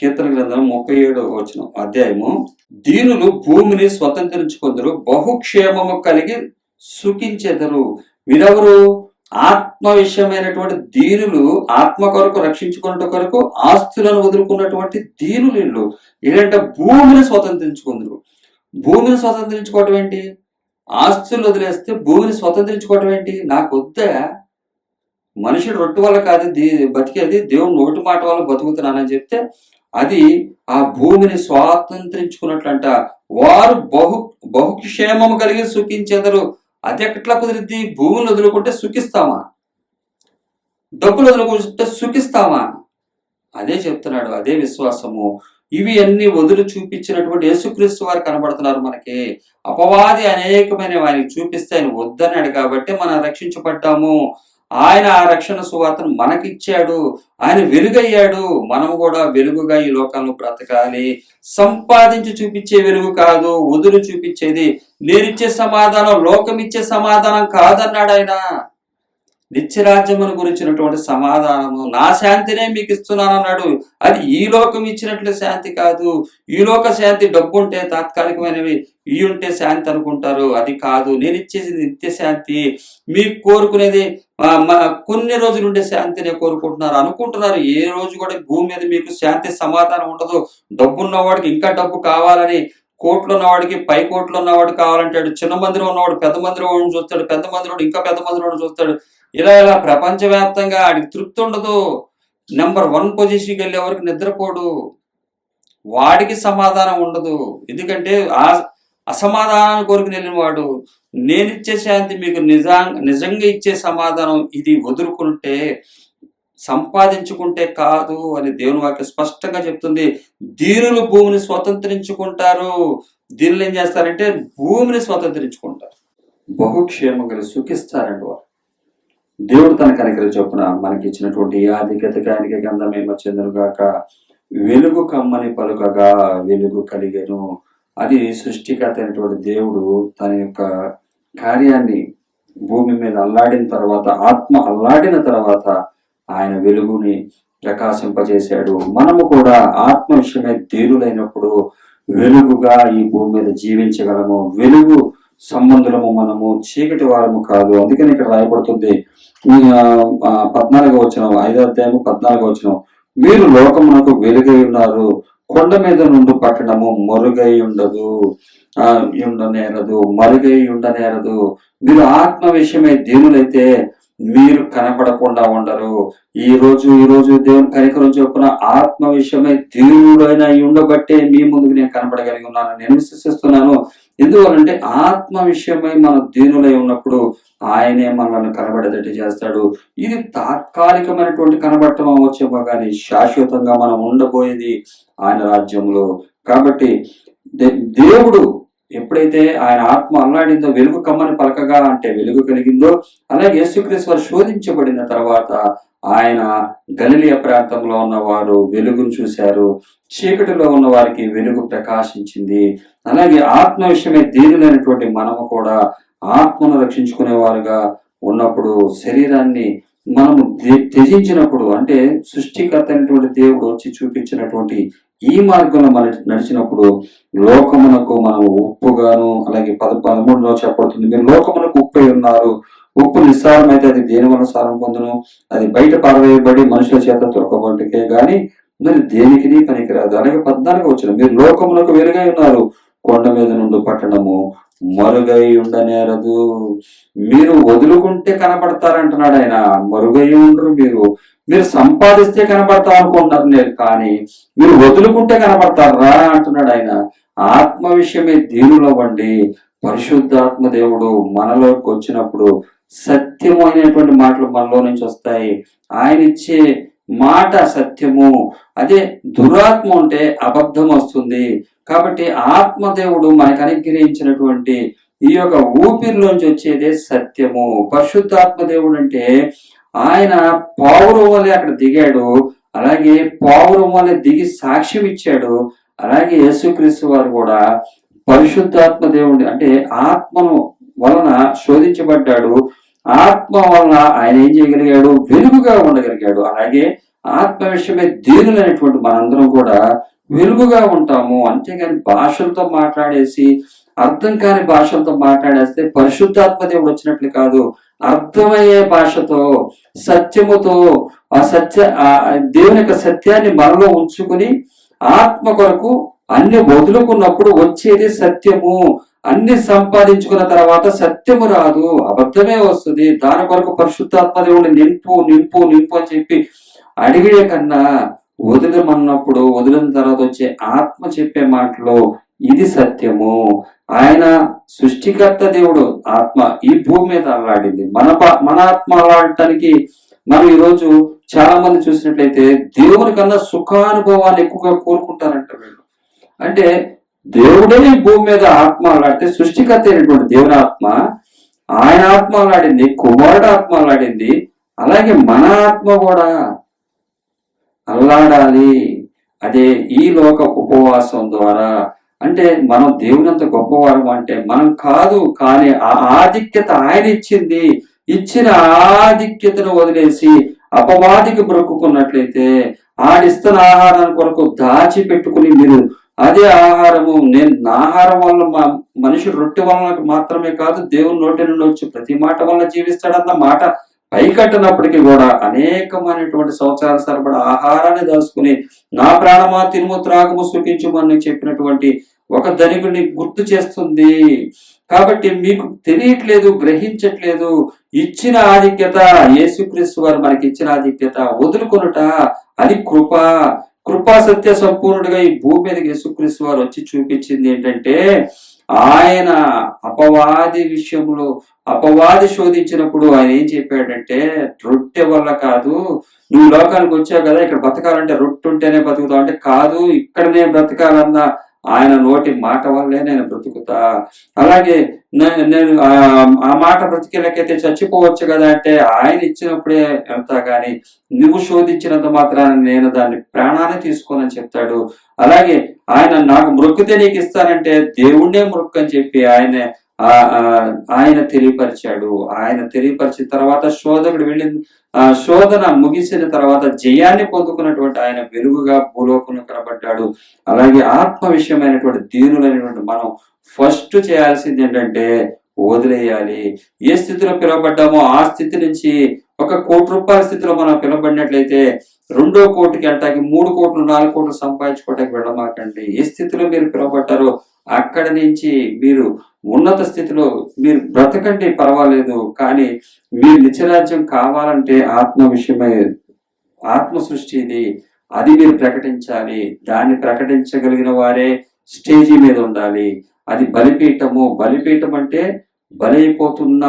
కీర్తన గ్రంథం ముప్పై ఏడు వచ్చిన అధ్యాయము. దీనులు భూమిని స్వతంత్రించుకుందరు బహుక్షేమము కలిగి సుఖించెదరు. వీరెవరు? ఆత్మ విషయమైనటువంటి దీనులు ఆత్మ కొరకు రక్షించుకున్నట్టు కొరకు ఆస్తులను వదులుకున్నటువంటి దీనులు వీళ్ళు. ఏంటంటే భూమిని స్వతంత్రించుకుందరు. భూమిని స్వతంత్రించుకోవటం ఏంటి? ఆస్తులు వదిలేస్తే భూమిని స్వతంత్రించుకోవటం ఏంటి? నాకు వద్దా? మనుషుడు రొట్టు వల్ల కాదు దీ బతికేది దేవుడు నోటి మాట వల్ల బతుకుతున్నానని చెప్తే అది ఆ భూమిని స్వాతంత్రించుకున్నట్లంట. వారు బహు బహుక్షేమము కలిగి సుఖించెదరు. అది ఎట్లా కుదిరిద్ది? భూమిని వదులుకుంటే సుఖిస్తామా? డబ్బులు వదులుకుంటే సుఖిస్తామా? అదే చెప్తున్నాడు అదే విశ్వాసము. ఇవి అన్ని వదులు చూపించినటువంటి యేసుక్రీస్తు వారు కనబడుతున్నారు మనకి. అపవాది అనేకమైన వారికి చూపిస్తే ఆయన వద్దన్నాడు కాబట్టి మనం రక్షించబడ్డాము. ఆయన ఆ రక్షణ సువార్తను మనకిచ్చాడు. ఆయన వెలుగయ్యాడు. మనం కూడా వెలుగుగా ఈ లోకంలో బ్రతకాలి. సంపాదించి చూపించే వెలుగు కాదు వదులు చూపించేది. నేనిచ్చే సమాధానం లోకం ఇచ్చే సమాధానం కాదన్నాడు ఆయన. నిత్యరాజ్యమును గురించినటువంటి సమాధానము నా శాంతినే మీకు ఇస్తున్నాను అన్నాడు అది ఈ లోకం ఇచ్చినట్లు శాంతి కాదు. ఈ లోక శాంతి డబ్బు ఉంటే తాత్కాలికమైనవి. ఈ ఉంటే శాంతి అనుకుంటారు. అది కాదు. నేను ఇచ్చేది నిత్య శాంతి. మీకు కోరుకునేది కొన్ని రోజులు ఉండే శాంతిని కోరుకుంటున్నారు అనుకుంటున్నారు. ఏ రోజు కూడా భూమి మీద మీకు శాంతి సమాధానం ఉండదు. డబ్బు ఉన్నవాడికి ఇంకా డబ్బు కావాలని కోట్లు ఉన్నవాడికి పై కోట్లు ఉన్నవాడు కావాలంటాడు. చిన్న మందిరం ఉన్నవాడు పెద్ద మందిరం చూస్తాడు. పెద్ద మందిరం ఇంకా పెద్ద మందిరం చూస్తాడు. ఇలా ఇలా ప్రపంచవ్యాప్తంగా ఆడికి తృప్తి ఉండదు. నెంబర్ వన్ పొజిషన్కి వెళ్ళే వరకు నిద్రపోడు. వాడికి సమాధానం ఉండదు. ఎందుకంటే ఆ అసమాధానం కోరిక వెళ్ళిన వాడు నేనిచ్చే శాంతి మీకు నిజా నిజంగా ఇచ్చే సమాధానం ఇది వదులుకుంటే సంపాదించుకుంటే కాదు అని దేవుని వాక్యం స్పష్టంగా చెప్తుంది. దీనులు భూమిని స్వతంత్రించుకుంటారు. దీనులు ఏం చేస్తారంటే భూమిని స్వతంత్రించుకుంటారు. బహుక్షేమంగా సుఖిస్తారండి వారు. దేవుడు తన కనికర చొప్పున మనకి ఇచ్చినటువంటి ఈ ఆధిక్యతకి ఆయనకి గంధమేమో చెందునుగాక వెలుగు కమ్మని పలుకగా వెలుగు కలిగను. అది సృష్టికర్త అయినటువంటి దేవుడు తన యొక్క కార్యాన్ని భూమి మీద అల్లాడిన తర్వాత ఆత్మ అల్లాడిన తర్వాత ఆయన వెలుగుని ప్రకాశింపజేశాడు. మనము కూడా ఆత్మ విషయమే తీరులైనప్పుడు వెలుగుగా ఈ భూమి మీద జీవించగలము. వెలుగు సంబంధులము మనము చీకటి వారము కాదు. అందుకని ఇక్కడ రాయబడుతుంది పద్నాలుగో వచ్చిన ఐదో అధ్యాయము పద్నాలుగో వచ్చిన మీరు లోకమునకు వెలుగై ఉన్నారు. కొండ మీద నుండి పట్టణము మరుగై ఉండదు. ఆ ఉండనేరదు మరుగై ఉండనేరదు మీరు ఆత్మ విషయమై దేవులైతే మీరు కనపడకుండా ఉండరు. ఈ రోజు ఈ రోజు దేవుని కనికరం చొప్పున ఆత్మ విషయమై దేవుడైన ఉండబట్టే మీ ముందుకు నేను కనపడగలిగి ఉన్నాను. నేను విశ్వసిస్తున్నాను. ఎందువలంటే ఆత్మ విషయమై మనం దీనులై ఉన్నప్పుడు ఆయనే మనల్ని కనబడేటట్టు చేస్తాడు. ఇది తాత్కాలికమైనటువంటి కనబడటం అవ్వచ్చేమో కానీ శాశ్వతంగా మనం ఉండబోయేది ఆయన రాజ్యంలో. కాబట్టి దే- దేవుడు ఎప్పుడైతే ఆయన ఆత్మ అల్లాడిందో వెలుగు కమ్మని పలకగా అంటే వెలుగు కలిగిందో అలాగే యేసుక్రీస్తు వారు శోధించబడిన తర్వాత ఆయన గలిలియ ప్రాంతంలో ఉన్నవారు వెలుగును చూశారు. చీకటిలో ఉన్న వారికి వెలుగు ప్రకాశించింది. అలాగే ఆత్మ విషయమే దీనులైనటువంటి మనము కూడా ఆత్మను రక్షించుకునే వారుగా ఉన్నప్పుడు శరీరాన్ని మనము త్యజించినప్పుడు అంటే సృష్టికర్త అయినటువంటి దేవుడు వచ్చి చూపించినటువంటి ఈ మార్గంలో మన నడిచినప్పుడు లోకమునకు మనం ఉప్పుగాను అలాగే పద పదమూడులో చెప్పబడుతుంది. మీరు లోకమునకు ఉప్పై ఉన్నారు. ఉప్పు నిస్సారమైతే అది దేని వల్ల సారం పొందును? అది బయట పారవేయబడి మనుషుల చేత తొలకబట్టుకే గాని మరి దేనికి పనికిరాదు? అలాగే పద్నాలుగు వచ్చిన మీరు లోకములకు వెలుగై ఉన్నారు కొండ మీద నుండి పట్టణము మరుగై ఉండనేరదు. మీరు వదులుకుంటే కనపడతారంటున్నాడు ఆయన. మరుగై ఉండరు మీరు. మీరు సంపాదిస్తే కనపడతాం అనుకుంటున్నారు నేను కానీ మీరు వదులుకుంటే కనపడతారా అంటున్నాడు ఆయన. ఆత్మ విషయమే దీనిలో వండి పరిశుద్ధాత్మ దేవుడు మనలోకి వచ్చినప్పుడు సత్యమైనటువంటి మాటలు మనలో నుంచి వస్తాయి. ఆయన ఇచ్చే మాట సత్యము. అదే దురాత్మ ఉంటే అబద్ధం వస్తుంది. కాబట్టి ఆత్మదేవుడు మనకు అనుగ్రహించినటువంటి ఈ యొక్క ఊపిరిలోంచి వచ్చేదే సత్యము. పరిశుద్ధాత్మ దేవుడు అంటే ఆయన పావురం వల్లే అక్కడ దిగాడు. అలాగే పావురం వల్లే దిగి సాక్ష్యం ఇచ్చాడు. అలాగే యేసుక్రీస్తు వారు కూడా పరిశుద్ధాత్మ దేవుడి అంటే ఆత్మను వలన శోధించబడ్డాడు. ఆత్మ వలన ఆయన ఏం చేయగలిగాడు? వెలుగుగా ఉండగలిగాడు. అలాగే ఆత్మ విషయమే దేనులైనటువంటి మనందరం కూడా వెలుగుగా ఉంటాము. అంతేగాని భాషలతో మాట్లాడేసి అర్థం కాని భాషలతో మాట్లాడేస్తే పరిశుద్ధాత్మ దేవుడు వచ్చినట్లు కాదు. అర్థమయ్యే భాషతో సత్యముతో ఆ సత్య ఆ దేవుని యొక్క సత్యాన్ని మనలో ఉంచుకుని ఆత్మ కొరకు అన్ని వదులుకున్నప్పుడు వచ్చేది సత్యము. అన్ని సంపాదించుకున్న తర్వాత సత్యము రాదు అబద్ధమే వస్తుంది. దాని కొరకు పరిశుద్ధాత్మ దేవుని నింపు నింపు నింపు అని చెప్పి అడిగే కన్నా వదిలమన్నప్పుడు వదిలిన తర్వాత వచ్చే ఆత్మ చెప్పే మాటలో ఇది సత్యము. ఆయన సృష్టికర్త దేవుడు ఆత్మ ఈ భూమి మీద అల్లాడింది. మన మన ఆత్మ అల్లాడటానికి మనం ఈరోజు చాలా మంది చూసినట్లయితే దేవుని కన్నా సుఖానుభవాన్ని ఎక్కువగా కోరుకుంటారంట వీళ్ళు. అంటే దేవుడే భూమి మీద ఆత్మలాడితే సృష్టికర్త అయినటువంటి దేవుని ఆత్మ ఆయన ఆత్మలాడింది కుమారుడు ఆత్మలాడింది అలాగే మన ఆత్మ కూడా అల్లాడాలి. అదే ఈ లోక ఉపవాసం ద్వారా. అంటే మనం దేవునంత గొప్పవారం అంటే మనం కాదు కానీ ఆ ఆధిక్యత ఆయన ఇచ్చింది. ఇచ్చిన ఆధిక్యతను వదిలేసి అపవాదికి బ్రొక్కున్నట్లయితే ఆడిస్తున్న ఆహారాన్ని కొరకు దాచి పెట్టుకుని మీరు అదే ఆహారము. నేను నా ఆహారం వల్ల మా మనిషి రొట్టె వలన మాత్రమే కాదు దేవుని నోటి నుండి వచ్చి ప్రతి మాట వల్ల జీవిస్తాడన్న మాట పైకట్టినప్పటికీ కూడా అనేకమైనటువంటి సంవత్సరాల సరిపడా ఆహారాన్ని దాచుకుని నా ప్రాణమా తినుము త్రాగము సుఖించుమని చెప్పినటువంటి ఒక ధనికుడిని గుర్తు చేస్తుంది. కాబట్టి మీకు తెలియట్లేదు గ్రహించట్లేదు ఇచ్చిన ఆధిక్యత యేసుక్రీస్తు వారు మనకి ఇచ్చిన ఆధిక్యత వదులుకొనుట అది కృప. కృపా సత్య సంపూర్ణుడిగా ఈ భూమి మీదకి యేసుక్రీస్తు వారు వచ్చి చూపించింది ఏంటంటే ఆయన అపవాది విషయంలో అపవాది శోధించినప్పుడు ఆయన ఏం చెప్పాడంటే రొట్టె వల్ల కాదు నువ్వు లోకానికి వచ్చావు కదా ఇక్కడ బతకాలంటే రొట్టె ఉంటేనే బతుకుతావు అంటే కాదు ఇక్కడనే బ్రతకాలన్న ఆయన నోటి మాట వల్లే నేను బ్రతుకుతా. అలాగే నేను ఆ- మాట బ్రతికేలకైతే చచ్చిపోవచ్చు కదా అంటే ఆయన ఇచ్చినప్పుడే వెళ్తా కానీ నువ్వు శోధించినంత మాత్రాన నేను దాన్ని ప్రాణాన్ని తీసుకోనని చెప్తాడు. అలాగే ఆయన నాకు మృక్కుతే నీకు ఇస్తానంటే దేవుణ్ణే మృక్కు అని చెప్పి ఆయన ఆయన తెలియపరిచాడు. ఆయన తెలియపరిచిన తర్వాత శోధకుడు వెళ్ళిన ఆ శోధన ముగిసిన తర్వాత జయాన్ని పొందుకున్నటువంటి ఆయన వెలుగుగా భూలోకంలో కనబడ్డాడు. అలాగే ఆత్మ విషయమైనటువంటి దీనులైనటువంటి మనం ఫస్ట్ చేయాల్సింది ఏంటంటే వదిలేయాలి. ఏ స్థితిలో పిలువబడ్డామో ఆ స్థితి నుంచి ఒక కోటి రూపాయల స్థితిలో మనం పిలబడినట్లయితే రెండో కోటికి వెళ్ళటానికి మూడు కోట్లు నాలుగు కోట్లు సంపాదించుకోవటానికి వెళ్ళమాకండి. ఏ స్థితిలో మీరు పిలువబడ్డారో అక్కడి నుంచి మీరు ఉన్నత స్థితిలో మీరు బ్రతకండి పర్వాలేదు కానీ మీరు నిత్యరాజ్యం కావాలంటే ఆత్మ విషయమై ఆత్మ సృష్టి ఇది అది మీరు ప్రకటించాలి. దాన్ని ప్రకటించగలిగిన వారే స్టేజీ మీద ఉండాలి. అది బలిపీఠము. బలిపీఠం అంటే బలైపోతున్న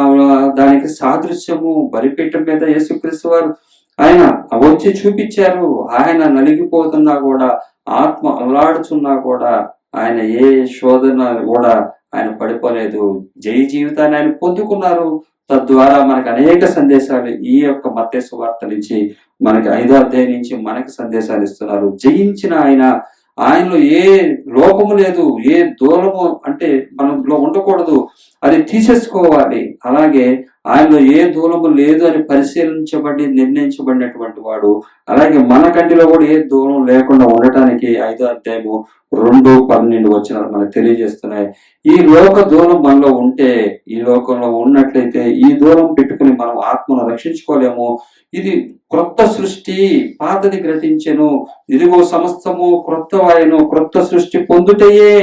దానికి సాదృశ్యము. బలిపీఠం మీద యేసుక్రీస్తు వారు ఆయన వచ్చి చూపించారు. ఆయన నలిగిపోతున్నా కూడా ఆత్మ అలాడుచున్నా కూడా ఆయన ఏ శోధన కూడా ఆయన పడిపోలేదు. జై జీవితాన్ని ఆయన పొందుకున్నారు. తద్వారా మనకు అనేక సందేశాలు ఈ యొక్క మత్స్య వార్త నుంచి మనకి ఐదో అధ్యాయం నుంచి మనకి సందేశాలు ఇస్తున్నారు. జయించిన ఆయన ఆయనలో ఏ లోపము లేదు ఏ దూరము అంటే మనలో ఉండకూడదు. అది తీసేసుకోవాలి. అలాగే ఆయనలో ఏ దూలము లేదు అని పరిశీలించబడి నిర్ణయించబడినటువంటి వాడు. అలాగే మన కంటిలో కూడా ఏ దూలం లేకుండా ఉండటానికి ఐదో అధ్యాయము రెండు పన్నెండు వచనాలు మనకు తెలియజేస్తున్నాయి. ఈ లోక దూలం మనలో ఉంటే ఈ లోకంలో ఉన్నట్లయితే ఈ దూరం పెట్టుకుని మనం ఆత్మను రక్షించుకోలేము. ఇది క్రొత్త సృష్టి పాతది గ్రహించెను. ఇదిగో సమస్తము క్రొత్త వాయను క్రొత్త సృష్టి పొందుటయే.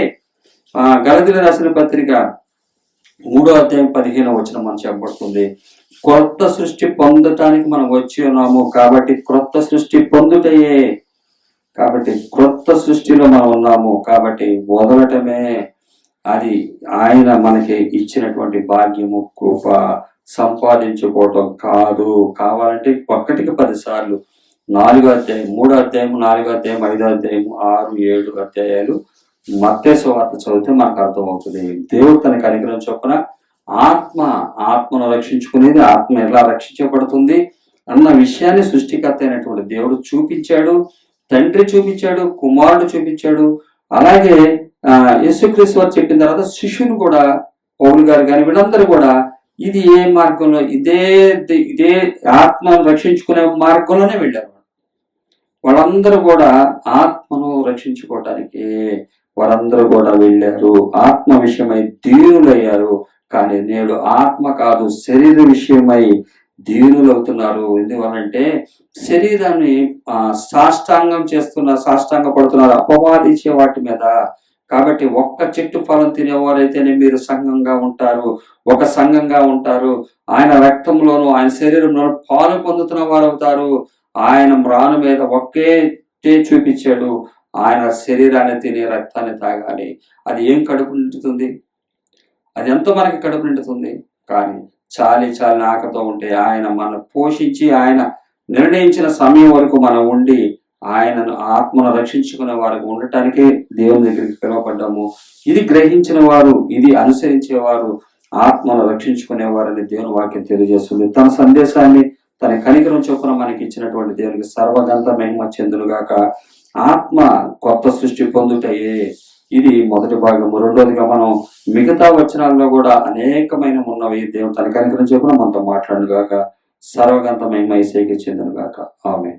ఆ గలదిల రాసిన పత్రిక మూడో అధ్యాయం పదిహేను వచ్చిన మనం చెప్పబడుతుంది. క్రొత్త సృష్టి పొందటానికి మనం వచ్చి ఉన్నాము కాబట్టి క్రొత్త సృష్టి పొందుటయే. కాబట్టి క్రొత్త సృష్టిలో మనం ఉన్నాము కాబట్టి వదలటమే. అది ఆయన మనకి ఇచ్చినటువంటి భాగ్యము కృప సంపాదించుకోవటం కాదు. కావాలంటే ఒక్కటికి పదిసార్లు నాలుగో అధ్యాయం మూడో అధ్యాయం నాలుగో అధ్యాయం ఐదో అధ్యాయం ఆరు ఏడు అధ్యాయాలు మత్తేసు వార్త చదివితే మనకు అర్థమవుతుంది. దేవుడు తన కనికరం చొప్పున ఆత్మ ఆత్మను రక్షించుకునేది ఆత్మ ఎలా రక్షించబడుతుంది అన్న విషయాన్ని సృష్టికర్త అయినటువంటి దేవుడు చూపించాడు తండ్రి చూపించాడు కుమారుడు చూపించాడు. అలాగే యేసుక్రీస్తు వారు చెప్పిన తర్వాత శిష్యుని కూడా పౌలు గారు కానీ వీళ్ళందరూ కూడా ఇది ఏ మార్గంలో ఇదే ఇదే ఆత్మను రక్షించుకునే మార్గంలోనే వెళ్ళారు. వాళ్ళందరూ కూడా ఆత్మను రక్షించుకోవటానికి వారందరూ కూడా వెళ్ళారు. ఆత్మ విషయమై దీనులయ్యారు. కానీ నేడు ఆత్మ కాదు శరీర విషయమై దీనులు అవుతున్నారు ఎందువల్లంటే శరీరాన్ని ఆ, సాష్టాంగం చేస్తున్న సాష్టాంగ పడుతున్నారు అపవాదించే వాటి మీద. కాబట్టి ఒక్క చెట్టు ఫలం తినేవారైతేనే మీరు సంఘంగా ఉంటారు. ఒక సంఘంగా ఉంటారు. ఆయన రక్తంలోను ఆయన శరీరంలో పాలు పొందుతున్న వారు అవుతారు ఆయన మ్రాను మీద ఒకే చూపించాడు. ఆయన శరీరాన్ని తిని రక్తాన్ని తాగాలి. అది ఏం కడుపు నిండుతుంది? అది ఎంతో మనకి కడుపు నిండుతుంది. కానీ చాలి చాలి ఆకతో ఉంటే ఆయన మనం పోషించి ఆయన నిర్ణయించిన సమయం వరకు మనం ఉండి ఆయనను ఆత్మను రక్షించుకునే వారికి ఉండటానికే దేవుని దగ్గరికి పిలువబడ్డాము. ఇది గ్రహించిన వారు ఇది అనుసరించేవారు ఆత్మను రక్షించుకునేవారని దేవుని వాక్యం తెలియజేస్తుంది. తన సందేశాన్ని తన కనికరం చొప్పున మనకి ఇచ్చినటువంటి దేవునికి సర్వగంత మహిమ చెందులుగాక ఆత్మ కొత్త సృష్టి పొందుటయే. ఇది మొదటి భాగము. రెండోదిగా మనం మిగతా వచనాల్లో కూడా అనేకమైన ఉన్నవి దేవుడు తన కనికరం చొప్పున మనతో మాట్లాడుగాక సర్వగంత మహిమ ఇసేకి చెందునుగాక ఆమె